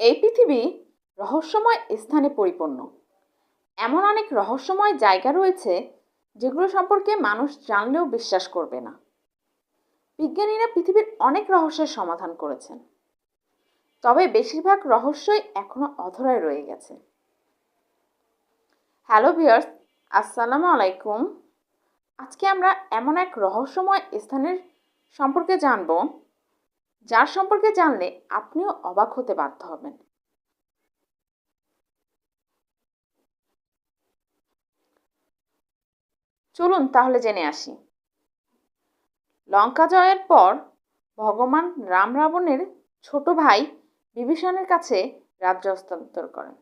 এই পৃথিবী রহস্যময় স্থানে পরিপূর্ণ। এমন অনেক রহস্যময় জায়গা রয়েছে যেগুলো সম্পর্কে মানুষ জানলেও বিশ্বাস করবে না। বিজ্ঞানীরা পৃথিবীর অনেক রহস্যের সমাধান করেছেন। তবে বেশিরভাগ রহস্যই এখনও অধরায় রয়ে গেছে। হ্যালো ভিয়ার্স আসসালামু আলাইকুম। আজকে আমরা এমন এক রহস্যময় স্থানের সম্পর্কে জানব যার সম্পর্কে জানলে আপনিও অবাক হতে বাধ্য হবেন। চলুন তাহলে জেনে আসি। লঙ্কা জয়ের পর ভগবান রাম রাবণের ছোট ভাই বিভীষণের কাছে রাজ্য হস্তান্তর করেন।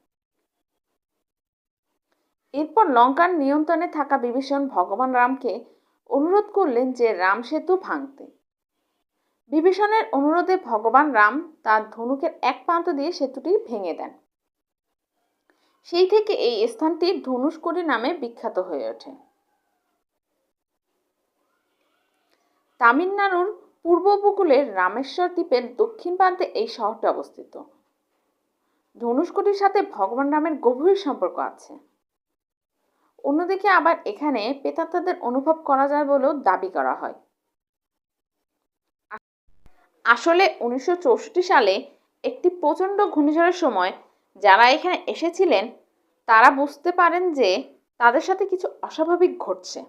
এরপর লঙ্কার নিয়ন্ত্রণে থাকা বিভীষণ ভগবান রামকে অনুরোধ করলেন যে রাম সেতু ভাঙতে। বিভীষণের অনুরোধে ভগবান রাম তার ধনুকের এক প্রান্ত দিয়ে সেতুটি ভেঙে দেন। সেই থেকে এই স্থানটি ধনুষ্কড়ি নামে বিখ্যাত হয়ে ওঠে। তামিলনাড়ুর পূর্ব উপকূলের রামেশ্বর দ্বীপের দক্ষিণ প্রান্তে এই শহরটি অবস্থিত। ধনুষ্কটির সাথে ভগবান রামের গভীর সম্পর্ক আছে। অন্যদিকে আবার এখানে পেতাত্তাদের অনুভব করা যায় বলেও দাবি করা হয়। আসলে উনিশশো চৌষট্টি সালে একটি প্রচণ্ড ঘূর্ণিঝড়ের সময় যারা এখানে এসেছিলেন, তারা বুঝতে পারেন যে তাদের সাথে কিছু অস্বাভাবিক ঘটছে।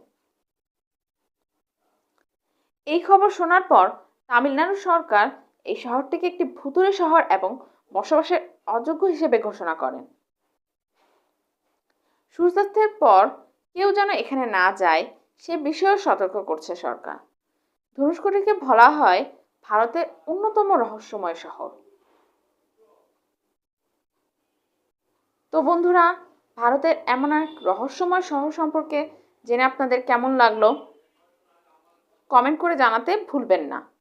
এই খবর শোনার পর তামিলনাড়ু সরকার এই শহরটিকে একটি ভুতুরে শহর এবং বসবাসের অযোগ্য হিসেবে ঘোষণা করেন। সূর্যাস্তের পর কেউ যেন এখানে না যায়, সে বিষয়েও সতর্ক করছে সরকার। ধনুষ্কটিকে বলা হয় ভারতের অন্যতম রহস্যময় শহর। তো বন্ধুরা, ভারতের এমন এক রহস্যময় শহর সম্পর্কে জেনে আপনাদের কেমন লাগল? কমেন্ট করে জানাতে ভুলবেন না।